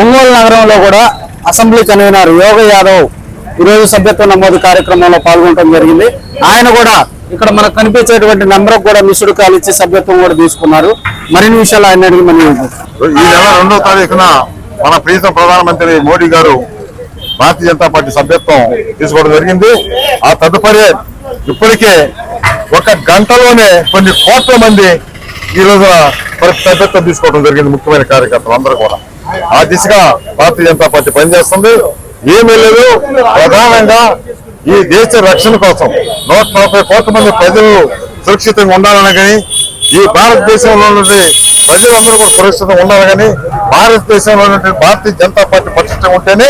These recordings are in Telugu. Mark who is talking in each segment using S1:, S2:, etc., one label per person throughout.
S1: ఒంగోలు నగరంలో కూడా అసెంబ్లీ కన్వీనర్ యోగ యాదవ్ ఈరోజు సభ్యత్వ నమోదు కార్యక్రమంలో పాల్గొనడం జరిగింది. ఆయన కూడా ఇక్కడ మనకు కనిపించేటువంటి నెంబర్ కూడా మిస్డ్ కాల్ ఇచ్చి సభ్యత్వం కూడా తీసుకున్నారు. మరిన్ని విషయాలు ఆయన అడిగి మనం
S2: ఈ నెల రెండో తారీఖున మన ప్రీతం ప్రధానమంత్రి మోడీ గారు భారతీయ జనతా పార్టీ సభ్యత్వం తీసుకోవడం జరిగింది. ఆ తదుపరి ఇప్పటికే ఒక గంటలోనే కొన్ని కోట్ల మంది ఈ రోజు సభ్యత్వం తీసుకోవడం జరిగింది. ముఖ్యమైన కార్యకర్తలు అందరూ కూడా. ఆ దిశగా భారతీయ జనతా పార్టీ పనిచేస్తుంది. ఏమీ లేదు. ప్రధానంగా ఈ దేశ రక్షణ కోసం నూట నలభై కోట్ల మంది ప్రజలు సురక్షితంగా ఉండాలని కానీ ఈ భారతదేశంలో ఉన్నటువంటి ప్రజలందరూ కూడా సురక్షితంగా ఉండాలి కానీ భారతదేశంలో నుండి భారతీయ జనతా పార్టీ పటిష్టంగా ఉంటేనే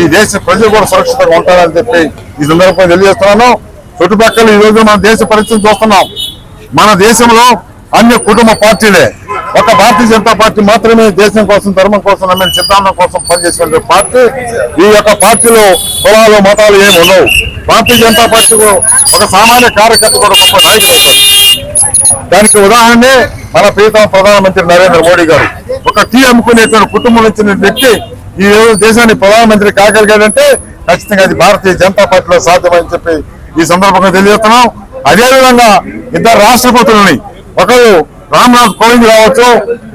S2: ఈ దేశ ప్రజలు కూడా సురక్షితంగా ఉంటారని చెప్పి ఈ సందర్భంగా తెలియజేస్తున్నాను. చుట్టుపక్కల ఈ రోజు మన దేశ పరిస్థితి చూస్తున్నాం. మన దేశంలో అన్ని కుటుంబ పార్టీలే ఒక భారతీయ జనతా పార్టీ మాత్రమే దేశం కోసం ధర్మం కోసం అనే సిద్ధాంతం కోసం పనిచేసిన పార్టీ ఈ యొక్క పార్టీలో కులాలు మతాలు ఏమి ఉండవు. భారతీయ జనతా పార్టీలో ఒక సామాన్య కార్యకర్త కూడా గొప్ప నాయకుడు అవుతాడు. దానికి ఉదాహరణే మన ప్రీతం ప్రధానమంత్రి నరేంద్ర మోడీ గారు. ఒక టీ అమ్ముకునేటువంటి కుటుంబం నుంచి వ్యక్తి ఈ దేశాన్ని ప్రధానమంత్రి కాగలిగాడంటే ఖచ్చితంగా అది భారతీయ జనతా పార్టీలో సాధ్యమని చెప్పి ఈ సందర్భంగా తెలియజేస్తున్నాం. అదేవిధంగా ఇద్దరు రాష్ట్రపతులని ఒకరు రామ్నాథ్ కోవింద్ కావచ్చు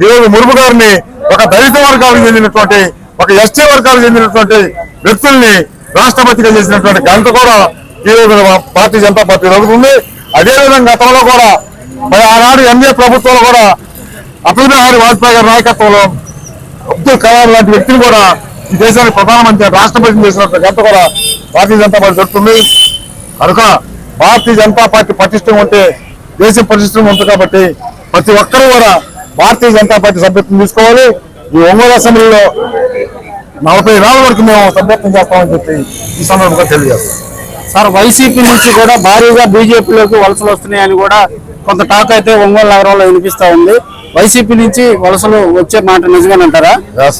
S2: ఈరోజు మురుపు గారిని ఒక దళిత వర్గాలకు చెందినటువంటి ఒక ఎస్టీ వర్గాలకు చెందినటువంటి వ్యక్తుల్ని రాష్ట్రపతిగా చేసినటువంటి ఘనత కూడా ఈరోజు భారతీయ జనతా పార్టీ జరుగుతుంది అదేవిధంగా గతంలో కూడా మరి ఆనాడు ఎన్డీఏ ప్రభుత్వంలో కూడా అటల్ బిహారీ వాజ్పేయి గారి నాయకత్వంలో అబ్దుల్ కలాం లాంటి వ్యక్తిని కూడా ఈ దేశానికి ప్రధానమంత్రి రాష్ట్రపతి చేసినట్టు ఘనత కూడా భారతీయ జనతా పార్టీ జరుగుతుంది. కనుక భారతీయ జనతా పార్టీ పటిష్టం ఉంటే దేశం పటిష్టం ఉంటుంది కాబట్టి ప్రతి ఒక్కరూ కూడా భారతీయ జనతా పార్టీ సభ్యత్వం తీసుకోవాలి. ఈ ఒంగోలు అసెంబ్లీలో నలభై వేల వరకు మేము సభ్యత్వం చేస్తామని చెప్పి ఈ సందర్భంగా తెలియజేస్తాం.
S1: సార్ వైసీపీ నుంచి కూడా భారీగా బీజేపీలోకి వలసలు వస్తున్నాయని కూడా కొంత టాక్ అయితే ఒంగోలు నగరంలో వినిపిస్తా ఉంది. వైసీపీ నుంచి వలసలు వచ్చే మాట నిజమేనంటారా?
S2: Yes.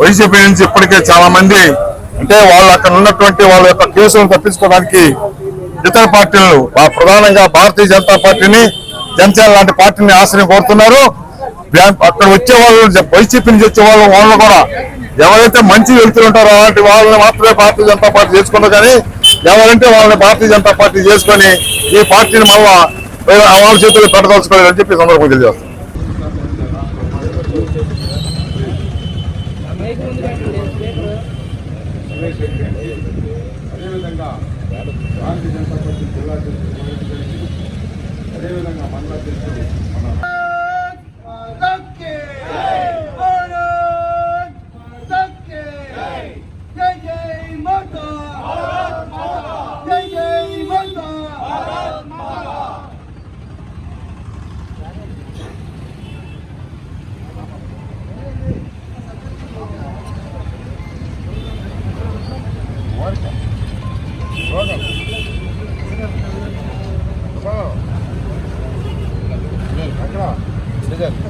S2: వైసీపీ నుంచి ఇప్పటికే చాలా మంది అంటే వాళ్ళు అక్కడ ఉన్నటువంటి వాళ్ళ యొక్క కేసులను తప్పించుకోవడానికి ఇతర పార్టీలు ప్రధానంగా భారతీయ జనతా పార్టీని జనసేన లాంటి పార్టీని ఆశ్రయం కోరుతున్నారు. అక్కడ వచ్చే వాళ్ళు వైసీపీ నుంచి వచ్చే వాళ్ళు వాళ్ళు కూడా ఎవరైతే మంచి వ్యక్తులు ఉంటారో అలాంటి వాళ్ళని మాత్రమే భారతీయ జనతా పార్టీ చేసుకున్నారు కానీ ఎవరంటే వాళ్ళని భారతీయ జనతా పార్టీ చేసుకొని ఈ పార్టీని మళ్ళా వాళ్ళ చేతులు పెట్టదలుచుకోలేదని చెప్పి ఈ సందర్భంగా తెలియజేస్తాం.
S3: అదేవిధంగా భారతీయ జనతా పార్టీ జిల్లా అదేవిధంగా మండల అధ్యక్షుడు మన తిరగాలి